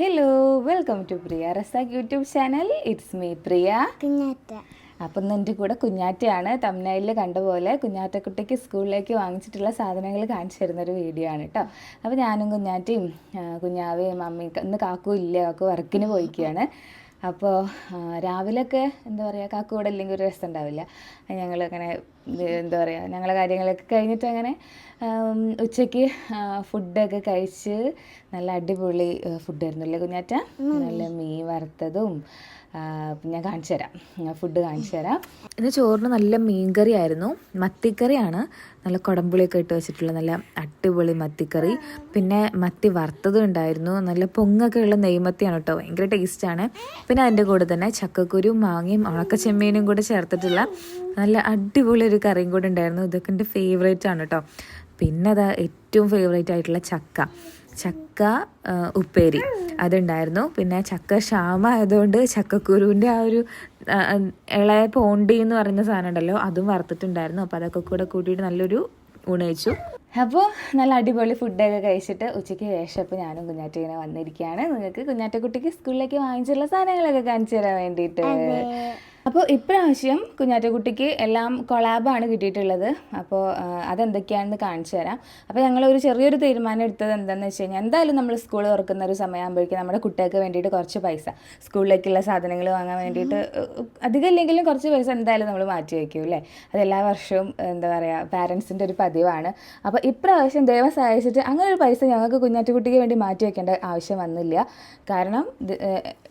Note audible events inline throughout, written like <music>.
Hello welcome to Priya Razak YouTube channel it's me Priya Kunjatta. അപ്പം എന്റെ കൂടെ കുഞ്ഞാറ്റയാണ്. തമിഴ്നാട്ടിൽ കണ്ട പോലെ കുഞ്ഞാറ്റക്കുട്ടിക്ക് സ്കൂളിലേക്ക് വാങ്ങിച്ചിട്ടുള്ള സാധനങ്ങൾ കാണിച്ചു തരുന്നൊരു വീഡിയോ ആണ് കേട്ടോ അപ്പോൾ ഞാനും കുഞ്ഞാറ്റയും കുഞ്ഞാവേ കുഞ്ഞാവയും മമ്മിയും ഇന്ന് കാക്കു ഇല്ല. കാക്കു വർക്കിന് പോയിക്കുകയാണ്. അപ്പോൾ രാവിലെയൊക്കെ എന്താ പറയുക കാക്കു കൂടെ ഇല്ലെങ്കിൽ ഒരു രസം ഉണ്ടാവില്ല. ഞങ്ങൾ അങ്ങനെ എന്താ പറയുക ഞങ്ങളെ കാര്യങ്ങളൊക്കെ കഴിഞ്ഞിട്ട് അങ്ങനെ ഉച്ചയ്ക്ക് ഫുഡൊക്കെ കഴിച്ച് നല്ല അടിപൊളി ഫുഡായിരുന്നു അല്ലേ കുഞ്ഞാറ്റ? നല്ല മീൻ വറുത്തതും ഞാൻ കാണിച്ചു തരാം. ഫുഡ് കാണിച്ചു തരാം. ഇന്ന് ചോറിന് നല്ല മീൻകറി ആയിരുന്നു. മത്തിക്കറിയാണ്. നല്ല കുടമ്പുളിയൊക്കെ ഇട്ട് വെച്ചിട്ടുള്ള നല്ല അടിപൊളി മത്തിക്കറി. പിന്നെ മത്തി വറുത്തതും ഉണ്ടായിരുന്നു. നല്ല പൊങ്ങൊക്കെ ഉള്ള നെയ്മത്തിയാണ് കേട്ടോ. ഭയങ്കര ടേസ്റ്റാണ് പിന്നെ അതിന്റെ കൂടെ തന്നെ ചക്കക്കുരു മാങ്ങയും ഉണക്കച്ചെമ്മീനും കൂടെ ചേർത്തിട്ടുള്ള നല്ല അടിപൊളി ഒരു കറിയും കൂടെ ഉണ്ടായിരുന്നു. ഇതൊക്കെ എന്റെ ഫേവറേറ്റ് ആണ് കേട്ടോ പിന്നെ അതാ ഏറ്റവും ഫേവറേറ്റ് ആയിട്ടുള്ള ചക്ക. ചക്ക ഉപ്പേരി അതുണ്ടായിരുന്നു. പിന്നെ ചക്ക ക്ഷാമമായതുകൊണ്ട് ചക്കക്കുരുവിന്റെ ആ ഒരു ഇളയ പോണ്ടി എന്ന് പറയുന്ന സാധനം ഉണ്ടല്ലോ അതും വറുത്തിട്ടുണ്ടായിരുന്നു. അപ്പോൾ അതൊക്കെ കൂടെ കൂട്ടിയിട്ട് നല്ലൊരു ഉണയിച്ചു. അപ്പോൾ നല്ല അടിപൊളി ഫുഡൊക്കെ കഴിച്ചിട്ട് ഉച്ചയ്ക്ക് ശേഷം ഇപ്പോൾ ഞാനും കുഞ്ഞാറ്റ ഇങ്ങനെ വന്നിരിക്കുകയാണ്. നിങ്ങൾക്ക് കുഞ്ഞാറ്റക്കുട്ടിക്ക് സ്കൂളിലേക്ക് വാങ്ങിച്ചുള്ള സാധനങ്ങളൊക്കെ കാണിച്ചു തരാൻ വേണ്ടിയിട്ട്. അപ്പോൾ ഇപ്രാവശ്യം കുഞ്ഞാറ്റക്കുട്ടിക്ക് എല്ലാം കൊളാബാണ് കിട്ടിയിട്ടുള്ളത്. അപ്പോൾ അതെന്തൊക്കെയാണെന്ന് കാണിച്ചു തരാം. അപ്പോൾ ഞങ്ങൾ ഒരു ചെറിയൊരു തീരുമാനം എടുത്തത് എന്താണെന്ന് വെച്ച് കഴിഞ്ഞാൽ എന്തായാലും നമ്മൾ സ്കൂൾ തുറക്കുന്ന ഒരു സമയമാകുമ്പോഴേക്കും നമ്മുടെ കുട്ടികൾക്ക് വേണ്ടിയിട്ട് കുറച്ച് പൈസ സ്കൂളിലേക്കുള്ള സാധനങ്ങൾ വാങ്ങാൻ വേണ്ടിയിട്ട് അധികം ഇല്ലെങ്കിലും കുറച്ച് പൈസ എന്തായാലും നമ്മൾ മാറ്റി വയ്ക്കും അല്ലേ? അതെല്ലാ എല്ലാ വർഷവും എന്താ പറയുക പാരൻസിന്റെ ഒരു പതിവാണ്. അപ്പോൾ ഇപ്രാവശ്യം ദൈവം സഹായിച്ചിട്ട് അങ്ങനെ ഒരു പൈസ ഞങ്ങൾക്ക് കുഞ്ഞാറ്റക്കുട്ടിക്ക് വേണ്ടി മാറ്റി വയ്ക്കേണ്ട ആവശ്യം വന്നില്ല. കാരണം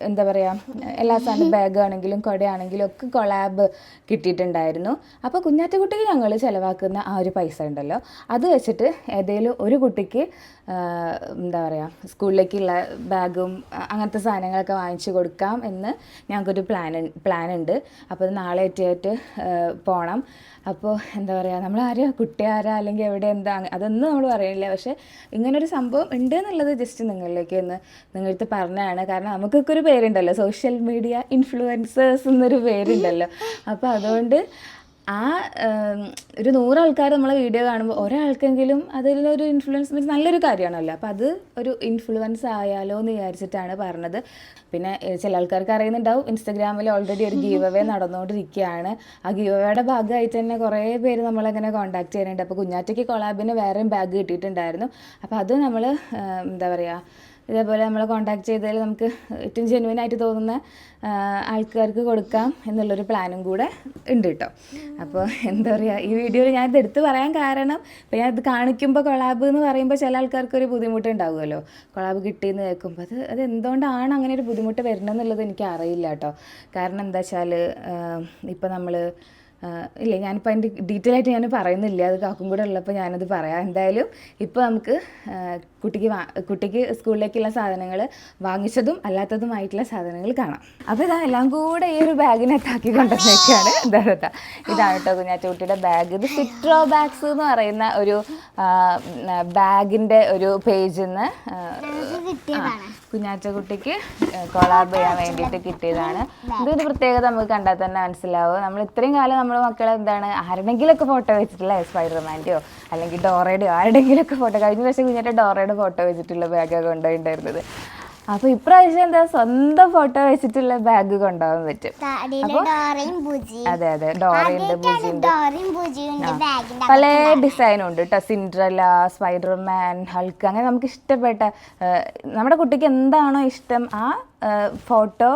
എന്താ പറയുക എല്ലാ സാധനം ബാഗ് ആണെങ്കിലും കുടയാണെങ്കിലും ഒക്കെ കൊളാബ് കിട്ടിയിട്ടുണ്ടായിരുന്നു. അപ്പോൾ കുഞ്ഞാറ്റക്കുട്ടിക്ക് ഞങ്ങൾ ചിലവാക്കുന്ന ആ ഒരു പൈസ ഉണ്ടല്ലോ. അത് വെച്ചിട്ട് ഏതെങ്കിലും ഒരു കുട്ടിക്ക് എന്താ പറയുക സ്കൂളിലേക്കുള്ള ബാഗും അങ്ങനത്തെ സാധനങ്ങളൊക്കെ വാങ്ങിച്ചു കൊടുക്കാം എന്ന് ഞങ്ങൾക്കൊരു പ്ലാൻ പ്ലാൻ ഉണ്ട്. അപ്പോൾ നാളെ എത്തിയായിട്ട് പോകണം അപ്പോൾ എന്താ പറയുക നമ്മൾ ആരാ കുട്ടി ആരാ അല്ലെങ്കിൽ എവിടെ എന്താ അതൊന്നും നമ്മൾ പറയുന്നില്ല പക്ഷേ ഇങ്ങനൊരു സംഭവം ഉണ്ട് എന്നുള്ളത് ജസ്റ്റ് നിങ്ങളിലേക്ക് ഒന്ന് നിങ്ങളടുത്ത് പറഞ്ഞതാണ്. കാരണം നമുക്കൊക്കെ ഒരു പേരുണ്ടല്ലോ സോഷ്യൽ മീഡിയ ഇൻഫ്ലുവൻസേഴ്സ് എന്നൊരു പേരുണ്ടല്ലോ. അപ്പോൾ അതുകൊണ്ട് ആ ഒരു നൂറ് ആൾക്കാർ നമ്മളെ വീഡിയോ കാണുമ്പോൾ ഒരാൾക്കെങ്കിലും അതിലൊരു ഇൻഫ്ലുവൻസ് മീൻസ് നല്ലൊരു കാര്യമാണല്ലോ. അപ്പോൾ അത് ഒരു ഇൻഫ്ലുവൻസ് ആയാലോ എന്ന് വിചാരിച്ചിട്ടാണ് പറഞ്ഞത്. പിന്നെ ചില ആൾക്കാർക്ക് അറിയുന്നുണ്ടാവും ഇൻസ്റ്റഗ്രാമിൽ ഓൾറെഡി ഒരു ഗീവ് അവേ നടന്നുകൊണ്ടിരിക്കുകയാണ് ആ ഗീവ് അവേയുടെ ഭാഗമായിട്ട് തന്നെ കുറേ പേര് നമ്മളങ്ങനെ കോൺടാക്ട് ചെയ്യുന്നുണ്ട്. അപ്പോൾ കുഞ്ഞാറ്റയ്ക്ക് കൊളാബിന് വേറെയും ബാഗ് കിട്ടിയിട്ടുണ്ടായിരുന്നു. അപ്പോൾ അത് നമ്മൾ എന്താ പറയുക ഇതേപോലെ നമ്മളെ കോൺടാക്ട് ചെയ്താൽ നമുക്ക് ഏറ്റവും ജെന്വൻ ആയിട്ട് തോന്നുന്ന ആൾക്കാർക്ക് കൊടുക്കാം എന്നുള്ളൊരു പ്ലാനും കൂടെ ഉണ്ട് കേട്ടോ അപ്പോൾ എന്താ പറയുക ഈ വീഡിയോയിൽ ഞാൻ ഇത് എടുത്ത് പറയാൻ കാരണം ഇപ്പം ഞാൻ ഇത് കാണിക്കുമ്പോൾ കൊളാബ് എന്ന് പറയുമ്പോൾ ചില ആൾക്കാർക്ക് ഒരു ബുദ്ധിമുട്ട് ഉണ്ടാവുമല്ലോ കൊളാബ് കിട്ടിയെന്ന് കേൾക്കുമ്പോൾ അത് അത് എന്തുകൊണ്ടാണ് അങ്ങനെ ഒരു ബുദ്ധിമുട്ട് വരണമെന്നുള്ളത് എനിക്ക് അറിയില്ല കേട്ടോ കാരണം എന്താ വെച്ചാൽ ഇപ്പം നമ്മൾ ഇല്ല ഞാനിപ്പോൾ അതിന്റെ ഡീറ്റെയിൽ ആയിട്ട് ഞാൻ പറയുന്നില്ല. അത് കാക്കും കൂടെ ഉള്ളപ്പോൾ ഞാനത് പറയാം. എന്തായാലും ഇപ്പോൾ നമുക്ക് കുട്ടിക്ക് വാ കുട്ടിക്ക് സ്കൂളിലേക്കുള്ള സാധനങ്ങൾ വാങ്ങിച്ചതും അല്ലാത്തതുമായിട്ടുള്ള സാധനങ്ങൾ കാണാം. അപ്പോൾ ഇതാ എല്ലാം കൂടെ ഈ ഒരു ബാഗിനകത്താക്കി കൊണ്ടുവന്നേക്കാണ്. <laughs> ഇതാ ഇതാ. ഇതാണ് കേട്ടോ കുഞ്ഞാറ്റ കുട്ടിയുടെ ബാഗ്. ഇത് സിട്രോ ബാഗ്സ് എന്ന് പറയുന്ന ഒരു ബാഗിന്റെ ഒരു പേജിൽ നിന്ന് കുഞ്ഞാറ്റക്കുട്ടിക്ക് കൊളാബ് ചെയ്യാൻ വേണ്ടിയിട്ട് കിട്ടിയതാണ്. ഇതൊരു പ്രത്യേകത നമുക്ക് കണ്ടാൽ തന്നെ മനസ്സിലാവും. നമ്മൾ ഇത്രയും കാലം നമ്മൾ മക്കളെ എന്താണ് ആരുടെങ്കിലൊക്കെ ഫോട്ടോ വെച്ചിട്ടില്ലേ സ്പൈഡർമാന്റെയോ അല്ലെങ്കിൽ ഡോറയുടെയോ ആരുടെങ്കിലൊക്കെ ഫോട്ടോ കഴിഞ്ഞ പ്രാവശ്യം കുഞ്ഞാറ്റ ഡോറയുടെ ഫോട്ടോ വെച്ചിട്ടുള്ള ബാഗൊക്കെ കൊണ്ടുപോയിട്ടുണ്ടായിരുന്നത്. അപ്പോൾ ഇപ്രാവശ്യം എന്താ സ്വന്തം ഫോട്ടോ വെച്ചിട്ടുള്ള ബാഗ് കൊണ്ടുപോകാൻ പറ്റും. അതെ അതെ ഡോറയുണ്ട് ബുജിയുണ്ട്. പല ഡിസൈനും ഉണ്ട് കേട്ടോ സിൻഡ്രല സ്പൈഡർമാൻ ഹൾക്ക് അങ്ങനെ നമുക്ക് ഇഷ്ടപ്പെട്ട നമ്മുടെ കുട്ടിക്ക് എന്താണോ ഇഷ്ടം ആ ഫോട്ടോ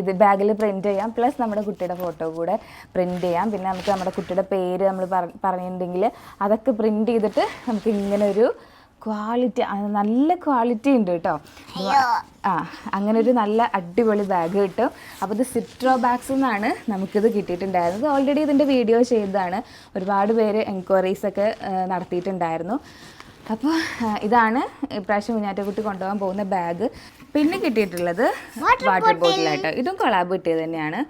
ഇത് ബാഗിൽ പ്രിന്റ് ചെയ്യാം. പ്ലസ് നമ്മുടെ കുട്ടിയുടെ ഫോട്ടോ കൂടെ പ്രിന്റ് ചെയ്യാം. പിന്നെ നമുക്ക് നമ്മുടെ കുട്ടിയുടെ പേര് നമ്മൾ പറഞ്ഞിട്ടുണ്ടെങ്കിൽ അതൊക്കെ പ്രിന്റ് ചെയ്തിട്ട് നമുക്ക് ഇങ്ങനെ ഒരു ക്വാളിറ്റി നല്ല ക്വാളിറ്റി ഉണ്ട് കേട്ടോ. ആ അങ്ങനെ ഒരു നല്ല അടിപൊളി ബാഗ് കിട്ടും. അപ്പോൾ ഇത് സിട്രോ ബാഗ്സ് എന്നാണ് നമുക്കിത് കിട്ടിയിട്ടുണ്ടായിരുന്നത്. ഓൾറെഡി ഇതിന്റെ വീഡിയോ ചെയ്തതാണ്. ഒരുപാട് പേര് എൻക്വയറീസ് ഒക്കെ നടത്തിയിട്ടുണ്ടായിരുന്നു. അപ്പോൾ ഇതാണ് ഇപ്രാവശ്യം കുഞ്ഞാറ്റക്കുട്ടി കൊണ്ടുപോകാൻ പോകുന്ന ബാഗ് പിന്നെ കിട്ടിയിട്ടുള്ളത് വാട്ടർ ബോട്ടിലായിട്ട് ഇതും കൊളാബ് കിട്ടിയത് തന്നെയാണ്.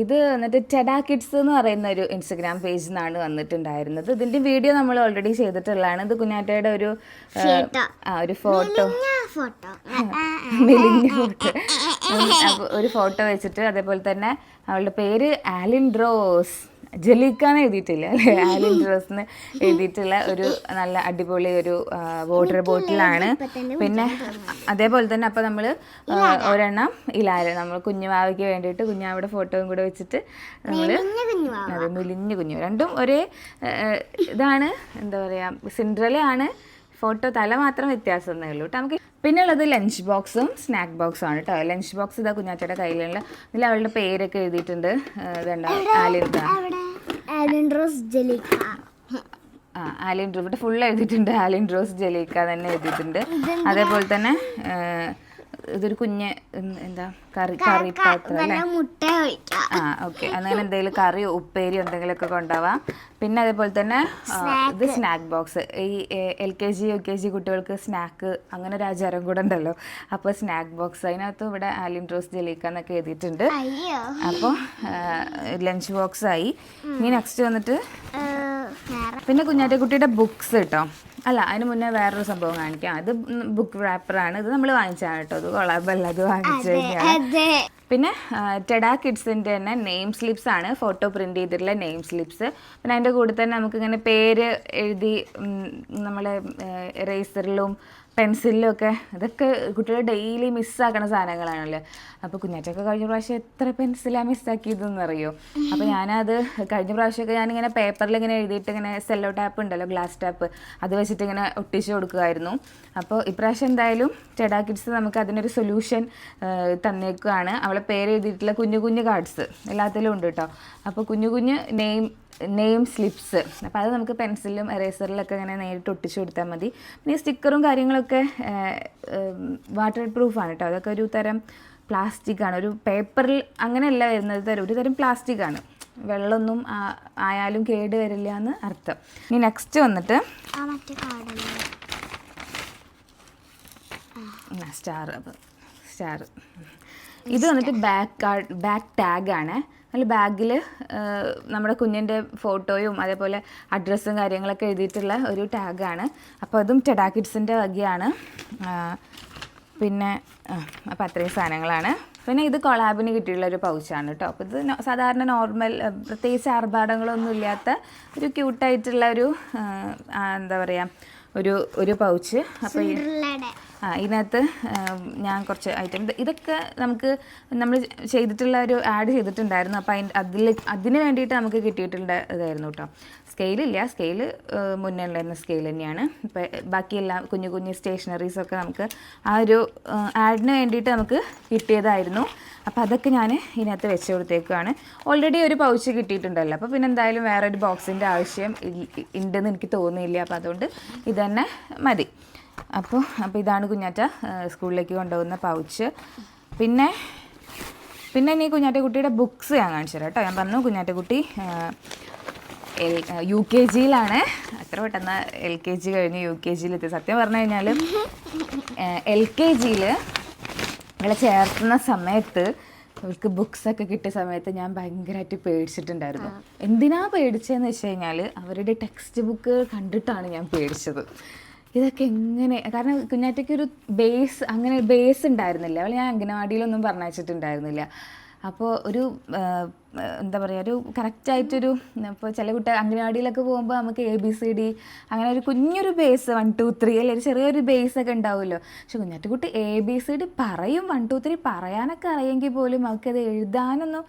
ഇത് എന്നിട്ട് ടെഡാ കിഡ്സ് എന്ന് പറയുന്ന ഒരു ഇൻസ്റ്റഗ്രാം പേജിൽ നിന്നാണ് വന്നിട്ടുണ്ടായിരുന്നത്. ഇതിന്റെ വീഡിയോ നമ്മൾ ഓൾറെഡി ചെയ്തിട്ടുള്ളതാണ്. ഇത് കുഞ്ഞാറ്റയുടെ ഒരു ആ, ഒരു ഫോട്ടോ മെലിഞ്ഞ ഫോട്ടോ ഒരു ഫോട്ടോ വെച്ചിട്ട് അതേപോലെ തന്നെ അവളുടെ പേര് ആലിൻ റോസ് ജലീക്ക എന്ന് എഴുതിയിട്ടില്ല അല്ലെ? ആലിൻ റോസ്ന്ന് എഴുതിയിട്ടുള്ള ഒരു നല്ല അടിപൊളി ഒരു വാട്ടർ ബോട്ടിലാണ് പിന്നെ അതേപോലെ തന്നെ അപ്പോൾ നമ്മൾ ഒരെണ്ണം ഇലാര. നമ്മൾ കുഞ്ഞുവാവയ്ക്ക് വേണ്ടിയിട്ട് കുഞ്ഞാവിടെ ഫോട്ടോയും കൂടെ വെച്ചിട്ട് നമ്മൾ കുഞ്ഞു അതെ മെലിഞ്ഞു കുഞ്ഞു രണ്ടും ഒരേ ഇതാണ് എന്താ പറയുക സിൻഡ്രലയാണ്. ഫോട്ടോ തല മാത്രം വ്യത്യാസം എന്നേ ഉള്ളൂ കേട്ടോ. നമുക്ക് പിന്നെ ഉള്ളത് ലഞ്ച് ബോക്സും സ്നാക്ക് ബോക്സും ആണ് കേട്ടോ. ലഞ്ച് ബോക്സ് ഇതാ കുഞ്ഞാറ്റയുടെ കയ്യിലുള്ള. ഇതിൽ അവളുടെ പേരൊക്കെ എഴുതിയിട്ടുണ്ട്. ഇതുണ്ടോ ആലിൻ റോസ് ആ ആലിൻ ഇവിടെ ഫുൾ എഴുതിയിട്ടുണ്ട്. ആലിൻ റോസ് ജലീക്ക തന്നെ എഴുതിയിട്ടുണ്ട്. അതേപോലെ തന്നെ ഇതൊരു കുഞ്ഞ് എന്താ കറി കറി പാത്രം അല്ലേ? ആ ഓക്കെ. അങ്ങനെ എന്തെങ്കിലും കറിയോ ഉപ്പേരിയോ എന്തെങ്കിലുമൊക്കെ കൊണ്ടുപോവാം. പിന്നെ അതേപോലെ തന്നെ ഇത് സ്നാക്ക് ബോക്സ് ഈ L K G U K G കുട്ടികൾക്ക് സ്നാക്ക് അങ്ങനെ ഒരു ആചാരം കൂടെ ഉണ്ടല്ലോ. അപ്പോൾ സ്നാക്ക് ബോക്സ് അതിനകത്ത് ഇവിടെ ആലിൻ റോസ് ജലീക്ക എന്നൊക്കെ എഴുതിയിട്ടുണ്ട്. അപ്പോൾ ലഞ്ച് ബോക്സ് ആയി. ഇനി നെക്സ്റ്റ് വന്നിട്ട് പിന്നെ കുഞ്ഞാറ്റ കുട്ടിയുടെ കുഞ്ഞാറ്റക്കുട്ടിയുടെ ബുക്സ് കേട്ടോ അല്ല അതിന് മുന്നേ വേറൊരു സംഭവം കാണിക്കാം. അത് ബുക്ക് റാപ്പറാണ് ഇത് നമ്മൾ വാങ്ങിച്ചാണ് കേട്ടോ. അത് കൊളാബല്ല അത് വാങ്ങിച്ചു പിന്നെ ടെഡാ കിഡ്സിന്റെ തന്നെ നെയിം സ്ലിപ്സ് ആണ്. ഫോട്ടോ പ്രിന്റ് ചെയ്തിട്ടുള്ള നെയിം സ്ലിപ്സ് പിന്നെ അതിന്റെ കൂടെ തന്നെ നമുക്കിങ്ങനെ പേര് എഴുതി നമ്മളെ എറേസറിലും പെൻസിലിലും ഒക്കെ ഇതൊക്കെ കുട്ടികൾ ഡെയിലി മിസ്സാക്കണ സാധനങ്ങളാണല്ലോ. അപ്പോൾ കുഞ്ഞാറ്റൊക്കെ കഴിഞ്ഞ പ്രാവശ്യം എത്ര പെൻസിലാണ് മിസ്സാക്കിയതെന്ന് അറിയോ അപ്പോൾ ഞാനത് കഴിഞ്ഞ പ്രാവശ്യമൊക്കെ ഞാനിങ്ങനെ പേപ്പറിൽ ഇങ്ങനെ എഴുതിയിട്ട് ഇങ്ങനെ സെല്ലോ ടാപ്പ് ഉണ്ടല്ലോ ഗ്ലാസ് ടാപ്പ് അത് വെച്ചിട്ട് ഇങ്ങനെ ഒട്ടിച്ച് കൊടുക്കുമായിരുന്നു അപ്പോൾ ഇപ്രാവശ്യം എന്തായാലും ടെഡാ കിഡ്സ് നമുക്ക് അതിനൊരു സൊല്യൂഷൻ തന്നേക്കുകയാണ് അവളെ പേര് എഴുതിയിട്ടുള്ള കുഞ്ഞു കുഞ്ഞു കാർഡ്സ് എല്ലാത്തിലും ഉണ്ട് കേട്ടോ അപ്പോൾ കുഞ്ഞു കുഞ്ഞു നെയിം നെയിം സ്ലിപ്സ് അപ്പോൾ അത് നമുക്ക് പെൻസിലും എറേസറിലൊക്കെ ഇങ്ങനെ നേരിട്ട് ഒട്ടിച്ചു കൊടുത്താൽ മതി. പിന്നെ സ്റ്റിക്കറും കാര്യങ്ങളൊക്കെ വാട്ടർ പ്രൂഫാണ് കേട്ടോ അതൊക്കെ ഒരു തരം പ്ലാസ്റ്റിക് ആണ് ഒരു പേപ്പറിൽ അങ്ങനെയല്ല വരുന്നത്. തരം ഒരു തരം പ്ലാസ്റ്റിക്കാണ്. വെള്ളമൊന്നും ആയാലും കേട് വരില്ല എന്ന് അർത്ഥം. ഇനി നെക്സ്റ്റ് വന്നിട്ട് സ്റ്റാർ സ്റ്റാർ ഇത് വന്നിട്ട് ബാക്ക് കാർഡ് ബാക്ക് ടാഗാണ് അതിൽ ബാഗിൽ നമ്മുടെ കുഞ്ഞിന്റെ ഫോട്ടോയും അതേപോലെ അഡ്രസ്സും കാര്യങ്ങളൊക്കെ എഴുതിയിട്ടുള്ള ഒരു ടാഗാണ് അപ്പോൾ അതും ടെഡാ കിഡ്സിന്റെ വകയാണ് പിന്നെ അപ്പോൾ അത്രയും സാധനങ്ങളാണ്. പിന്നെ ഇത് കൊളാബിന് കിട്ടിയിട്ടുള്ള ഒരു പൗച്ചാണ് കേട്ടോ അപ്പോൾ ഇത് സാധാരണ നോർമൽ പ്രത്യേകിച്ച് ആർഭാടങ്ങളൊന്നും ഇല്ലാത്ത ഒരു ക്യൂട്ടായിട്ടുള്ള ഒരു എന്താ പറയുക ഒരു ഒരു പൗച്ച് അപ്പോൾ ഇതിനകത്ത് ഞാൻ കുറച്ച് ഐറ്റം ഇതൊക്കെ നമുക്ക് നമ്മൾ ചെയ്തിട്ടുള്ള ഒരു ആഡ് ചെയ്തിട്ടുണ്ടായിരുന്നു. അപ്പോൾ അതിന്റെ അതിൽ അതിന് വേണ്ടിയിട്ട് നമുക്ക് കിട്ടിയിട്ടുള്ള ഇതായിരുന്നു കേട്ടോ സ്കെയിലില്ല സ്കെയിൽ മുന്നേ ഉണ്ടായിരുന്ന സ്കെയിൽ തന്നെയാണ്. ഇപ്പോൾ ബാക്കിയെല്ലാം കുഞ്ഞു കുഞ്ഞു സ്റ്റേഷനറീസ് ഒക്കെ നമുക്ക് ആ ഒരു ആഡിന് വേണ്ടിയിട്ട് നമുക്ക് കിട്ടിയതായിരുന്നു. അപ്പോൾ അതൊക്കെ ഞാൻ ഇതിനകത്ത് വെച്ച് കൊടുത്തേക്കുവാണ്. ഓൾറെഡി ഒരു പൗച്ച് കിട്ടിയിട്ടുണ്ടല്ലോ. അപ്പോൾ പിന്നെ എന്തായാലും വേറൊരു ബോക്സിന്റെ ആവശ്യം ഉണ്ടെന്ന് എനിക്ക് തോന്നിയില്ല അപ്പോൾ അതുകൊണ്ട് ഇതന്നെ മതി. അപ്പോൾ അപ്പോൾ ഇതാണ് കുഞ്ഞാറ്റ സ്കൂളിലേക്ക് കൊണ്ടുപോകുന്ന പൗച്ച്. പിന്നെ പിന്നെ ഇനി കുഞ്ഞാറ്റക്കുട്ടിയുടെ ബുക്സ് ഞാൻ കാണിച്ചു തരാം കേട്ടോ. ഞാൻ പറഞ്ഞു കുഞ്ഞാറ്റക്കുട്ടി കുട്ടി എൽ യു കെ ജിയിലാണ് എത്ര പെട്ടെന്ന് എൽ കെ ജി കഴിഞ്ഞ് യു കെ ജിയിലെത്തി സത്യം പറഞ്ഞു കഴിഞ്ഞാൽ എൽ കെ ജിയിൽ ഇവിടെ ചേർത്തുന്ന സമയത്ത് അവൾക്ക് ബുക്സൊക്കെ കിട്ടിയ സമയത്ത് ഞാൻ ഭയങ്കരമായിട്ട് പേടിച്ചിട്ടുണ്ടായിരുന്നു. എന്തിനാ പേടിച്ചതെന്ന് വെച്ച് കഴിഞ്ഞാൽ അവരുടെ ടെക്സ്റ്റ് ബുക്ക് കണ്ടിട്ടാണ് ഞാൻ പേടിച്ചത്. ഇതൊക്കെ എങ്ങനെ കാരണം കുഞ്ഞാറ്റയ്ക്ക് ഒരു ബേസ് അങ്ങനെ ബേസ് ഉണ്ടായിരുന്നില്ല. അവൾ ഞാൻ അംഗനവാടിയിലൊന്നും പറഞ്ഞയച്ചിട്ടുണ്ടായിരുന്നില്ല. അപ്പോൾ ഒരു എന്താ പറയുക ഒരു കറക്റ്റായിട്ടൊരു ഇപ്പോൾ ചില കുട്ടികൾ അംഗനവാടിയിലൊക്കെ പോകുമ്പോൾ നമുക്ക് എ ബി സി ഡി അങ്ങനെ ഒരു കുഞ്ഞൊരു ബേസ് വൺ ടു ത്രീ അല്ലെ ഒരു ചെറിയൊരു ബേസ് ഒക്കെ ഉണ്ടാവുമല്ലോ. പക്ഷെ കുഞ്ഞാറ്റ കുട്ടി എ ബി സി ഡി പറയും വൺ ടു ത്രീ പറയാനൊക്കെ അറിയെങ്കിൽ പോലും അവൾക്കത് എഴുതാനൊന്നും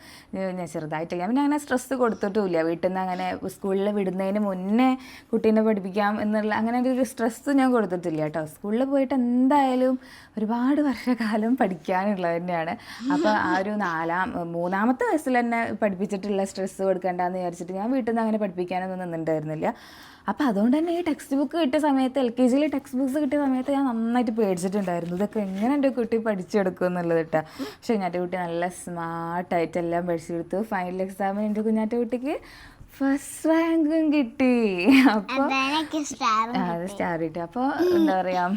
ഞാൻ ചെറുതായിട്ട് ഞാൻ പിന്നെ അങ്ങനെ സ്ട്രെസ്സ് കൊടുത്തിട്ടുമില്ല. വീട്ടിൽ നിന്ന് അങ്ങനെ സ്കൂളിൽ വിടുന്നതിന് മുന്നേ കുട്ടീനെ പഠിപ്പിക്കാം എന്നുള്ള അങ്ങനെ ഒരു സ്ട്രെസ് ഞാൻ കൊടുത്തിട്ടില്ല കേട്ടോ. സ്കൂളിൽ പോയിട്ട് എന്തായാലും ഒരുപാട് വർഷക്കാലം പഠിക്കാനുള്ളത് തന്നെയാണ്. അപ്പോൾ ആ ഒരു നാലാം മൂന്നാമത്തെ വയസ്സിൽ തന്നെ പഠിപ്പിച്ചിട്ടുള്ള സ്ട്രെസ് കൊടുക്കേണ്ടെന്ന് വിചാരിച്ചിട്ട് ഞാൻ വീട്ടിൽ നിന്ന് അങ്ങനെ പഠിപ്പിക്കാനൊന്നും നിന്നിട്ടുണ്ടായിരുന്നില്ല. അപ്പോൾ അതുകൊണ്ട് തന്നെ ഈ ടെക്സ്റ്റ് ബുക്ക് കിട്ടിയ സമയത്ത് എൽ കെ ജിയിലെ ടെക്സ്റ്റ് ബുക്ക്സ് കിട്ടിയ സമയത്ത് ഞാൻ നന്നായിട്ട് പേടിച്ചിട്ടുണ്ടായിരുന്നു. ഇതൊക്കെ എങ്ങനെ എന്റെ കുട്ടി പഠിച്ചെടുക്കും എന്നുള്ളത് കേട്ടോ പക്ഷേ കുഞ്ഞാറ്റ കുട്ടി നല്ല സ്മാർട്ടായിട്ട് എല്ലാം പഠിച്ചെടുത്തു. ഫൈനൽ എക്സാമിന് എന്റെ കുഞ്ഞാറ്റ കുട്ടിക്ക് ഫസ്റ്റ് റാങ്കും കിട്ടി. അപ്പോൾ സ്റ്റാർ കിട്ടി. അപ്പോൾ എന്താ പറയുക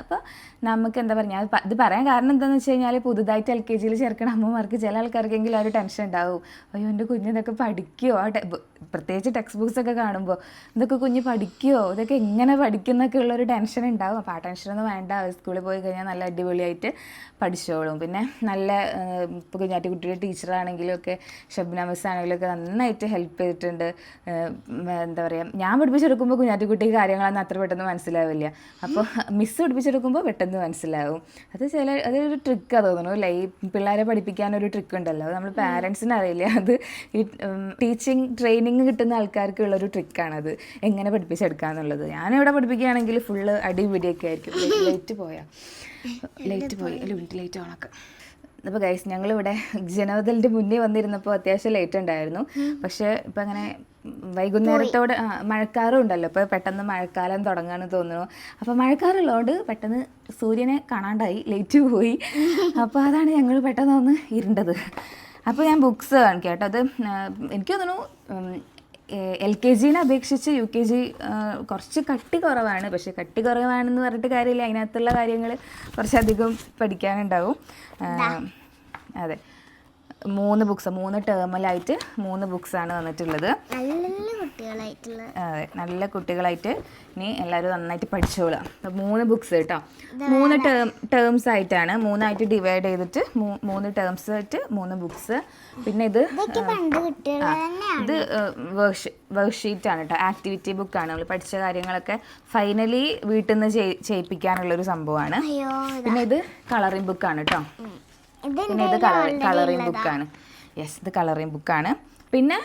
അപ്പോൾ നമുക്ക് എന്താ പറയുക ഇത് പറയാൻ കാരണം എന്താണെന്ന് വെച്ച് കഴിഞ്ഞാൽ പുതുതായിട്ട് എൽ കെ ജിയിൽ ചേർക്കണ അമ്മമാർക്ക് ചില ആൾക്കാർക്കെങ്കിലും ഒരു ടെൻഷൻ ഉണ്ടാവും. അയ്യോ എന്റെ കുഞ്ഞിതൊക്കെ പഠിക്കുമോ ആ പ്രത്യേകിച്ച് ടെക്സ്റ്റ് ബുക്സ് ഒക്കെ കാണുമ്പോൾ ഇതൊക്കെ കുഞ്ഞ് പഠിക്കുമോ ഇതൊക്കെ എങ്ങനെ പഠിക്കുന്നൊക്കെ ഉള്ളൊരു ടെൻഷൻ ഉണ്ടാവും. അപ്പോൾ ആ ടെൻഷനൊന്നും വേണ്ട. സ്കൂളിൽ പോയി കഴിഞ്ഞാൽ നല്ല അടിപൊളിയായിട്ട് പഠിച്ചോളും. പിന്നെ നല്ല ഇപ്പോൾ കുഞ്ഞാറ്റിക്കുട്ടിയുടെ ടീച്ചറാണെങ്കിലും ഒക്കെ ഷബ്ന മിസ് ആണെങ്കിലും ഒക്കെ നന്നായിട്ട് ഹെൽപ്പ് ചെയ്തിട്ടുണ്ട്. എന്താ പറയുക ഞാൻ പഠിപ്പിച്ചെടുക്കുമ്പോൾ കുഞ്ഞാറ്റിക്കുട്ടിക്ക് കാര്യങ്ങളൊന്നും അത്ര പെട്ടെന്ന് മനസ്സിലാവില്ല. അപ്പോൾ മിസ് പഠിപ്പിച്ചെടുക്കുമ്പോൾ പെട്ടെന്ന് മനസ്സിലാവും. അത് ചില അതൊരു ട്രിക്കാണ് തോന്നുന്നു. അല്ലേ? ഈ പിള്ളേരെ പഠിപ്പിക്കാനൊരു ട്രിക്ക് ഉണ്ടല്ലോ. അത് നമ്മൾ പാരൻസിന് അറിയില്ല? അത് ഈ ടീച്ചിങ് ട്രെയിനിങ് കിട്ടുന്ന ആൾക്കാർക്കുള്ളൊരു ട്രിക്കാണത് എങ്ങനെ പഠിപ്പിച്ചെടുക്കുക എന്നുള്ളത് ഞാനിവിടെ പഠിപ്പിക്കുകയാണെങ്കിൽ ഫുള്ള് അടിപിടിയൊക്കെ ആയിരിക്കും. ലേറ്റ് പോയാൽ ലേറ്റ് പോയി. ലൈറ്റ് ലേറ്റ് ഓണൊക്കെ അപ്പോൾ ഗൈസ് ഞങ്ങളിവിടെ ജനവദലിന്റെ മുന്നേ വന്നിരുന്നപ്പോൾ അത്യാവശ്യം ലേറ്റ് ഉണ്ടായിരുന്നു. പക്ഷേ ഇപ്പം അങ്ങനെ വൈകുന്നേരത്തോടെ മഴക്കാറും ഉണ്ടല്ലോ. ഇപ്പോൾ പെട്ടെന്ന് മഴക്കാലം തുടങ്ങാന്ന് തോന്നുന്നു. അപ്പോൾ മഴക്കാറുള്ളതുകൊണ്ട് പെട്ടെന്ന് സൂര്യനെ കാണാണ്ടായി ലേറ്റ് പോയി. അപ്പോൾ അതാണ് ഞങ്ങൾ പെട്ടെന്ന് ഒന്ന് ഇരുണ്ടത്. അപ്പോൾ ഞാൻ ബുക്സ് കാണിക്കാം കേട്ടോ. അത് എനിക്ക് തോന്നുന്നു എൽ കെ ജിനെ അപേക്ഷിച്ച് യു കെ ജി കുറച്ച് കട്ടി കുറവാണ്. പക്ഷേ കട്ടി കുറവാണെന്ന് പറഞ്ഞിട്ട് കാര്യമില്ല. അതിനകത്തുള്ള കാര്യങ്ങൾ കുറച്ചധികം പഠിക്കാനുണ്ടാവും. അതെ. മൂന്ന് ബുക്സ് മൂന്ന് ടേമിലായിട്ട് മൂന്ന് ബുക്സാണ് വന്നിട്ടുള്ളത്. നല്ല നല്ല കുട്ടികളായിട്ടുള്ള അതെ നല്ല കുട്ടികളായിട്ട് ഇനി എല്ലാവരും നന്നായിട്ട് പഠിച്ചോളാം മൂന്ന് ബുക്സ് കേട്ടോ. മൂന്ന് ടേം ടേംസ് ആയിട്ടാണ് മൂന്നായിട്ട് ഡിവൈഡ് ചെയ്തിട്ട് മൂന്ന് ടേംസ് ആയിട്ട് മൂന്ന് ബുക്സ് പിന്നെ ഇത് ഇത് വർക്ക് വർക്ക്ഷീറ്റ് ആണ് കേട്ടോ. ആക്ടിവിറ്റി ബുക്കാണ് നമ്മൾ പഠിച്ച കാര്യങ്ങളൊക്കെ ഫൈനലി വീട്ടിൽ നിന്ന് ചെയ്യിപ്പിക്കാനുള്ളൊരു സംഭവമാണ്. പിന്നെ ഇത് കളറിംഗ് ബുക്കാണ് കേട്ടോ. പിന്നെ ഇത് കളറിംഗ് ബുക്കാണ് യെസ് ഇത് കളറിംഗ് ബുക്കാണ് പിന്നെ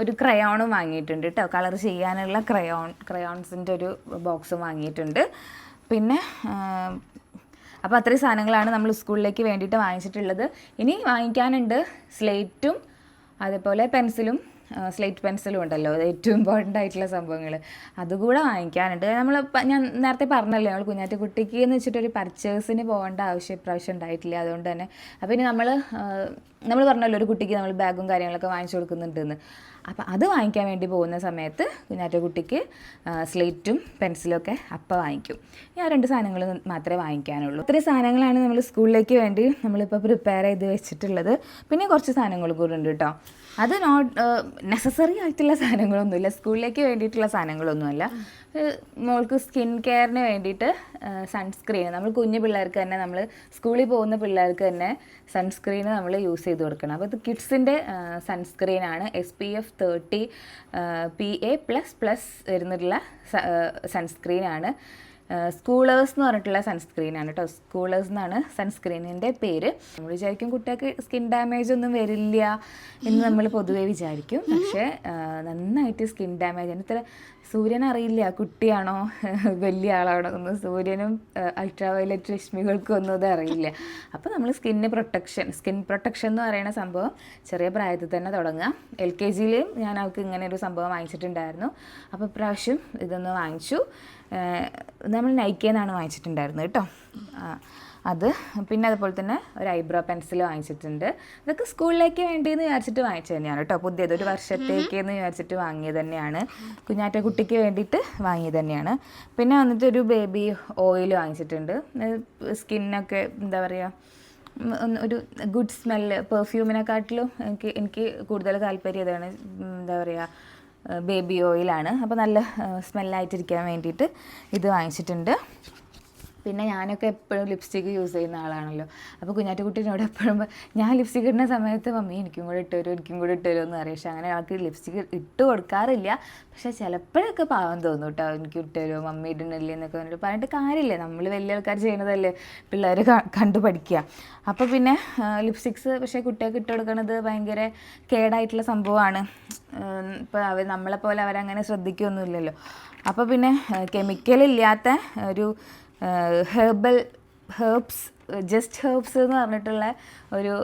ഒരു ക്രയോണും വാങ്ങിയിട്ടുണ്ട് കേട്ടോ കളർ ചെയ്യാനുള്ള ക്രയോൺ ക്രയോൺസിന്റെ ഒരു ബോക്സും വാങ്ങിയിട്ടുണ്ട്. പിന്നെ അപ്പോൾ അത്രയും സാധനങ്ങളാണ് നമ്മൾ സ്കൂളിലേക്ക് വേണ്ടിയിട്ട് വാങ്ങിച്ചിട്ടുള്ളത്. ഇനി വാങ്ങിക്കാനുണ്ട് സ്ലേറ്റും അതേപോലെ പെൻസിലും സ്ലേറ്റ് പെൻസിലും ഉണ്ടല്ലോ. ഏറ്റവും ഇമ്പോർട്ടന്റ് ആയിട്ടുള്ള സംഭവങ്ങൾ അതുകൂടെ വാങ്ങിക്കാനുണ്ട്. നമ്മൾ ഞാൻ നേരത്തെ പറഞ്ഞല്ലോ ഞങ്ങൾ കുഞ്ഞാറ്റക്കുട്ടിക്ക് എന്ന് വെച്ചിട്ടൊരു പർച്ചേസിന് പോകേണ്ട ആവശ്യം ഇപ്രാവശ്യം ഉണ്ടായിട്ടില്ല. അതുകൊണ്ട് തന്നെ അപ്പോൾ ഇനി നമ്മൾ നമ്മൾ പറഞ്ഞല്ലോ ഒരു കുട്ടിക്ക് നമ്മൾ ബാഗും കാര്യങ്ങളൊക്കെ വാങ്ങിച്ചു കൊടുക്കുന്നുണ്ടെന്ന്. അപ്പോൾ അത് വാങ്ങിക്കാൻ വേണ്ടി പോകുന്ന സമയത്ത് കുഞ്ഞാറ്റക്കുട്ടിക്ക് സ്ലേറ്റും പെൻസിലും ഒക്കെ അപ്പം വാങ്ങിക്കും. ഈ ആ രണ്ട് സാധനങ്ങൾ മാത്രമേ വാങ്ങിക്കാനുള്ളൂ. ഇത്രയും സാധനങ്ങളാണ് നമ്മൾ സ്കൂളിലേക്ക് വേണ്ടി നമ്മളിപ്പോൾ പ്രിപ്പയർ ചെയ്ത് വെച്ചിട്ടുള്ളത്. പിന്നെ കുറച്ച് സാധനങ്ങൾ കൂടെ ഉണ്ട് കേട്ടോ. അത് നോട്ട് നെസസറി ആയിട്ടുള്ള സാധനങ്ങളൊന്നുമില്ല. സ്കൂളിലേക്ക് വേണ്ടിയിട്ടുള്ള സാധനങ്ങളൊന്നുമല്ല. മോൾക്ക് സ്കിൻ കെയറിന് വേണ്ടിയിട്ട് സൺസ്ക്രീൻ നമ്മൾ കുഞ്ഞു പിള്ളേർക്ക് തന്നെ നമ്മൾ സ്കൂളിൽ പോകുന്ന പിള്ളേർക്ക് തന്നെ സൺസ്ക്രീൻ നമ്മൾ യൂസ് ചെയ്ത് കൊടുക്കണം. അപ്പോൾ ഇത് കിഡ്സിന്റെ സൺസ്ക്രീനാണ് S P F thirty P A plus plus വരുന്നിട്ടുള്ള സൺസ്ക്രീനാണ് സ്കൂളേഴ്സ് എന്ന് പറഞ്ഞിട്ടുള്ള സൺസ്ക്രീനാണ് കേട്ടോ സ്കൂളേഴ്സ് എന്നാണ് സൺസ്ക്രീനിന്റെ പേര്. നമ്മൾ വിചാരിക്കും കുട്ടികൾക്ക് സ്കിൻ ഡാമേജ് ഒന്നും വരില്ല എന്ന് നമ്മൾ പൊതുവേ വിചാരിക്കും. പക്ഷേ നന്നായിട്ട് സ്കിൻ ഡാമേജ് ഇത്ര സൂര്യൻ അറിയില്ല കുട്ടിയാണോ <laughs> വലിയ ആളാണോ ഒന്നും സൂര്യനും അൾട്രാവയലറ്റ് രശ്മികൾക്കും ഒന്നും അറിയില്ല. അപ്പോൾ നമ്മൾ സ്കിന്നിന് പ്രൊട്ടക്ഷൻ സ്കിൻ പ്രൊട്ടക്ഷൻ എന്ന് പറയുന്ന സംഭവം ചെറിയ പ്രായത്തിൽ തന്നെ തുടങ്ങുക എൽ കെ ജിയിലും ഞാൻ അവൾക്ക് ഇങ്ങനെ ഒരു സംഭവം വാങ്ങിച്ചിട്ടുണ്ടായിരുന്നു. അപ്പോൾ ഇപ്രാവശ്യം ഇതൊന്ന് വാങ്ങിച്ചു. നമ്മൾ നൈക്കേന്നാണ് വാങ്ങിച്ചിട്ടുണ്ടായിരുന്നത് കേട്ടോ. അത് പിന്നെ അതുപോലെ തന്നെ ഒരു ഐബ്രോ പെൻസിൽ വാങ്ങിച്ചിട്ടുണ്ട്. ഇതൊക്കെ സ്കൂളിലേക്ക് വേണ്ടി എന്ന് വിചാരിച്ചിട്ട് വാങ്ങിച്ചത് തന്നെയാണ് കേട്ടോ. പുതിയത് ഒരു വർഷത്തേക്ക് എന്ന് വിചാരിച്ചിട്ട് വാങ്ങിയത് തന്നെയാണ്. കുഞ്ഞാറ്റ കുട്ടിക്ക് വേണ്ടിയിട്ട് വാങ്ങിയത് തന്നെയാണ്. പിന്നെ വന്നിട്ട് ഒരു ബേബി ഓയിൽ വാങ്ങിച്ചിട്ടുണ്ട്. സ്കിന്നൊക്കെ എന്താ പറയുക ഒരു ഗുഡ് സ്മെല്ല് പെർഫ്യൂമിനെക്കാട്ടിലും എനിക്ക് എനിക്ക് കൂടുതൽ താല്പര്യം ഇതാണ് എന്താ പറയുക ബേബി ഓയിലാണ്. അപ്പോൾ നല്ല സ്മെല്ലായിട്ടിരിക്കാൻ വേണ്ടിയിട്ട് ഇത് വാങ്ങിച്ചിട്ടുണ്ട്. പിന്നെ ഞാനൊക്കെ എപ്പോഴും ലിപ്സ്റ്റിക്ക് യൂസ് ചെയ്യുന്ന ആളാണല്ലോ. അപ്പോൾ കുഞ്ഞാറ്റുകുട്ടീനോട് എപ്പോഴും ഞാൻ ലിപ്സ്റ്റിക്ക് ഇടുന്ന സമയത്ത് മമ്മി എനിക്കും കൂടെ ഇട്ട് തരും എനിക്കും കൂടെ ഇട്ട് തരും എന്ന് പക്ഷേ അങ്ങനെ ആൾക്ക് ലിപ്സ്റ്റിക്ക് ഇട്ട് കൊടുക്കാറില്ല. പക്ഷേ ചിലപ്പോഴൊക്കെ പാവം തോന്നും കേട്ടോ എനിക്ക് ഇട്ട് തരുമോ? മമ്മി ഇടുന്നില്ലേ? എന്നൊക്കെ പറഞ്ഞിട്ട് പറഞ്ഞിട്ട് കാര്യമില്ല. നമ്മൾ വലിയ ആൾക്കാർ ചെയ്യുന്നതല്ലേ. പിള്ളേർ കണ്ടു പഠിക്കുക അപ്പോൾ പിന്നെ ലിപ്സ്റ്റിക്സ് പക്ഷേ കുട്ടികൾക്ക് ഇട്ട് കൊടുക്കുന്നത് ഭയങ്കര കേടായിട്ടുള്ള സംഭവമാണ്. ഇപ്പോൾ അവർ നമ്മളെപ്പോലെ അവരങ്ങനെ ശ്രദ്ധിക്കുകയൊന്നുമില്ലല്ലോ അപ്പോൾ പിന്നെ കെമിക്കൽ ഇല്ലാത്ത ഒരു ഹെർബൽ ഹെർബ്സ് ജസ്റ്റ് ഹെർബ്സ് എന്ന് പറഞ്ഞിട്ടുള്ള ഒരു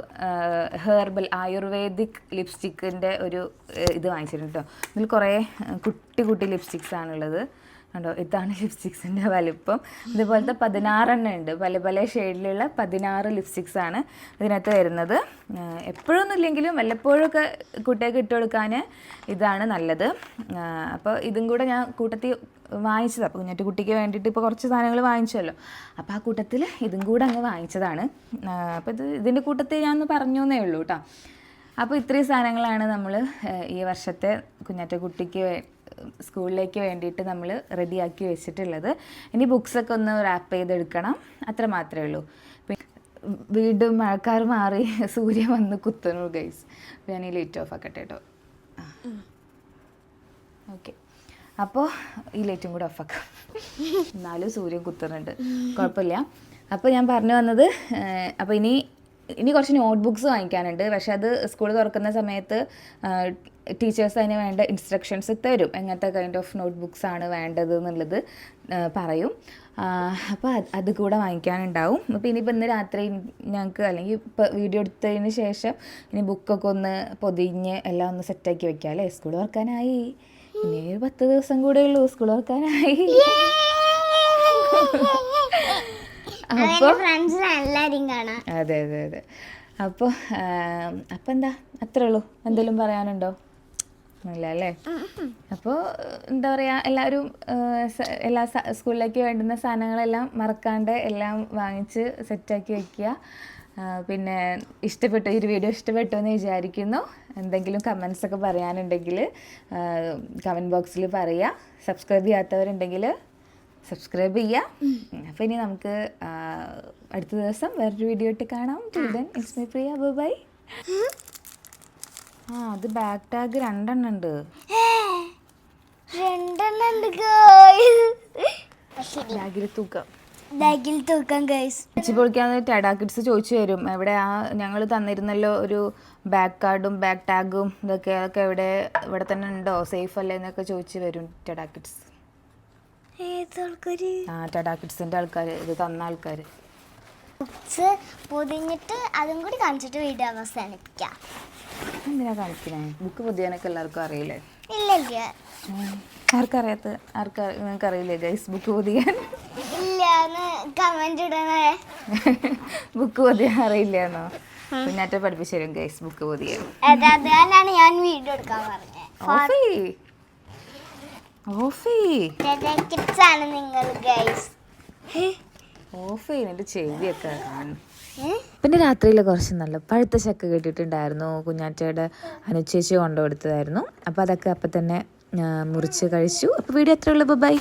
ഹെർബൽ ആയുർവേദിക് ലിപ്സ്റ്റിക്കിന്റെ ഒരു ഇത് വാങ്ങിച്ചിട്ടുണ്ട് കേട്ടോ ഇതിൽ കുറേ കുട്ടി കുട്ടി ലിപ്സ്റ്റിക്സ് ആണുള്ളത്. കണ്ടോ? ഇതാണ് ലിപ്സ്റ്റിക്സിന്റെ വലിപ്പം. ഇതുപോലത്തെ പതിനാറെണ്ണം ഉണ്ട് പല പല ഷെയ്ഡിലുള്ള പതിനാറ് ലിപ്സ്റ്റിക്സ് ആണ് ഇതിനകത്ത് വരുന്നത്. എപ്പോഴൊന്നും ഇല്ലെങ്കിലും വല്ലപ്പോഴൊക്കെ കുട്ടികൾക്ക് ഇട്ട് കൊടുക്കാൻ ഇതാണ് നല്ലത്. അപ്പോൾ ഇതും കൂടെ ഞാൻ കൂട്ടത്തിൽ വാങ്ങിച്ചതാണ് അപ്പോൾ കുഞ്ഞാറ്റ് കുട്ടിക്ക് വേണ്ടിയിട്ട് ഇപ്പോൾ കുറച്ച് സാധനങ്ങൾ വാങ്ങിച്ചല്ലോ. അപ്പോൾ ആ കൂട്ടത്തിൽ ഇതും കൂടെ അങ്ങ് വാങ്ങിച്ചതാണ്. അപ്പോൾ ഇത് ഇതിന്റെ കൂട്ടത്തിൽ ഞാൻ ഒന്ന് പറഞ്ഞു എന്നേ ഉള്ളൂ കേട്ടോ. അപ്പോൾ ഇത്രയും സാധനങ്ങളാണ് നമ്മൾ ഈ വർഷത്തെ കുഞ്ഞാറ്റക്കുട്ടിക്ക് വേ- സ്കൂളിലേക്ക് വേണ്ടിയിട്ട് നമ്മൾ റെഡിയാക്കി വെച്ചിട്ടുള്ളത്. ഇനി ബുക്സൊക്കെ ഒന്ന് റാപ്പ് ചെയ്തെടുക്കണം. അത്ര മാത്രമേ ഉള്ളൂ. വീണ്ടും മഴക്കാർ മാറി <laughs> സൂര്യൻ വന്ന് കുത്തുന്നു ഗൈസ് ഞാൻ ഈ ലൈറ്റ് ഓഫ് ആക്കട്ടെ കേട്ടോ ഓക്കെ അപ്പോൾ ഈ ലൈറ്റും കൂടെ ഓഫാക്കാം <laughs> എന്നാലും സൂര്യൻ കുത്തുന്നുണ്ട്. കുഴപ്പമില്ല. അപ്പോൾ ഞാൻ പറഞ്ഞു വന്നത് അപ്പോൾ ഇനി ഇനി കുറച്ച് നോട്ട് ബുക്സ് വാങ്ങിക്കാനുണ്ട്. പക്ഷെ അത് സ്കൂൾ തുറക്കുന്ന സമയത്ത് ടീച്ചേഴ്സ് അതിന് വേണ്ട ഇൻസ്ട്രക്ഷൻസ് തരും. എങ്ങനത്തെ കൈൻഡ് ഓഫ് നോട്ട് ബുക്സ് ആണ് വേണ്ടത് എന്നുള്ളത് പറയും. അപ്പോൾ അത് അത് കൂടെ വാങ്ങിക്കാനുണ്ടാവും. അപ്പോൾ ഇനിയിപ്പോൾ ഇന്ന് രാത്രി ഞങ്ങൾക്ക് അല്ലെങ്കിൽ ഇപ്പോൾ വീഡിയോ എടുത്തതിന് ശേഷം ഇനി ബുക്കൊക്കെ ഒന്ന് പൊതിഞ്ഞ് എല്ലാം ഒന്ന് സെറ്റാക്കി വെക്കാം അല്ലേ? സ്കൂൾ തുറക്കാനായി. ഇനി ഒരു പത്ത് ദിവസം കൂടെ ഉള്ളൂ സ്കൂൾ തുറക്കാനായി. <laughs> അപ്പോൾ അതെ അതെ അതെ. അപ്പോൾ അപ്പം എന്താ? അത്രേ ഉള്ളൂ. എന്തെങ്കിലും പറയാനുണ്ടോ? ഇല്ല അല്ലേ അപ്പോൾ എന്താ പറയുക എല്ലാവരും എല്ലാ സ്കൂളിലേക്ക് വേണ്ടുന്ന സാധനങ്ങളെല്ലാം മറക്കാണ്ട് എല്ലാം വാങ്ങിച്ച് സെറ്റാക്കി വെക്കുക. പിന്നെ ഇഷ്ടപ്പെട്ടു ഈ ഒരു വീഡിയോ ഇഷ്ടപ്പെട്ടു എന്ന് വിചാരിക്കുന്നു. എന്തെങ്കിലും കമൻസ് ഒക്കെ പറയാനുണ്ടെങ്കിൽ കമന്റ് ബോക്സിൽ പറയുക സബ്സ്ക്രൈബ് ചെയ്യാത്തവരുണ്ടെങ്കിൽ സബ്സ്ക്രൈബ് ചെയ്യുക അപ്പോൾ ഇനി നമുക്ക് അടുത്ത ദിവസം വേറൊരു വീഡിയോ ഇട്ട് കാണാം. Then it's my Priya bye ആ അത് ബാക്ക് ടാഗ് രണ്ടെണ്ണം ഉണ്ട്. രണ്ടെണ്ണം ഉണ്ട് ബാഗിൽ തൂക്കം. ബാഗിൽ തൂക്കാം ഗൈസ് വെച്ച് പൊളിക്കാന്ന് ടാഡാ കിഡ്സ് ചോദിച്ചു തരും. എവിടെ ആ ഞങ്ങൾ തന്നിരുന്നല്ലോ ഒരു ബാക്ക് കാർഡും ബാക്ക് ടാഗും ഇതൊക്കെ അതൊക്കെ എവിടെ ഇവിടെ തന്നെ ഉണ്ടോ? സേഫ് അല്ലേ എന്നൊക്കെ ചോദിച്ചു വരും ടാഡാ കിഡ്സ് ആ ടാഡാ കിഡ്സിന്റെ ആൾക്കാർ ഇത് തന്ന ആൾക്കാർ ബുക്സ് പൊതിഞ്ഞിട്ട് അതും കൂടി കാണിച്ചിട്ട് വീഡിയോ അവസാനിപ്പിക്കാം. എന്തിനാ കാണിക്കണേ? ബുക്ക് പൊതിയാനൊക്കെ എല്ലാവർക്കും അറിയില്ലേ? ഇല്ല ഇല്ല. ആർക്കറിയാത്ത ആർക്കാ നിങ്ങൾക്ക് അറിയില്ലേ ഗൈസ് ബുക്ക് പൊതിയാൻ? ഇല്ല കമന്റ് ഇടണേ. ബുക്ക് പൊതിയാൻ അറിയില്ലെന്നോ? കുഞ്ഞാറ്റ പഠിപ്പിച്ചു തരും ഗൈസ് ബുക്ക് പൊതിയാൻ. അതാണ് ഞാൻ വീഡിയോ എടുക്കാൻ പറഞ്ഞത് ഓഫി. ഓഫി. ആണ് നിങ്ങൾ ഗൈസ് ഓഫി ചെയ്യുന്നതിന്റെ ചെവിയൊക്കെ കാണും. പിന്നെ രാത്രിയിൽ കുറച്ച് നല്ല പഴുത്ത ചക്ക കിട്ടിയിട്ടുണ്ടായിരുന്നു കുഞ്ഞാറ്റയുടെ അനുചേച്ചി കൊണ്ടുകൊടുത്തതായിരുന്നു. അപ്പോൾ അതൊക്കെ അപ്പം തന്നെ മുറിച്ച് കഴിച്ചു. അപ്പോൾ വീഡിയോ എത്രയുള്ളൂ ഉള്ളൂ. ബൈ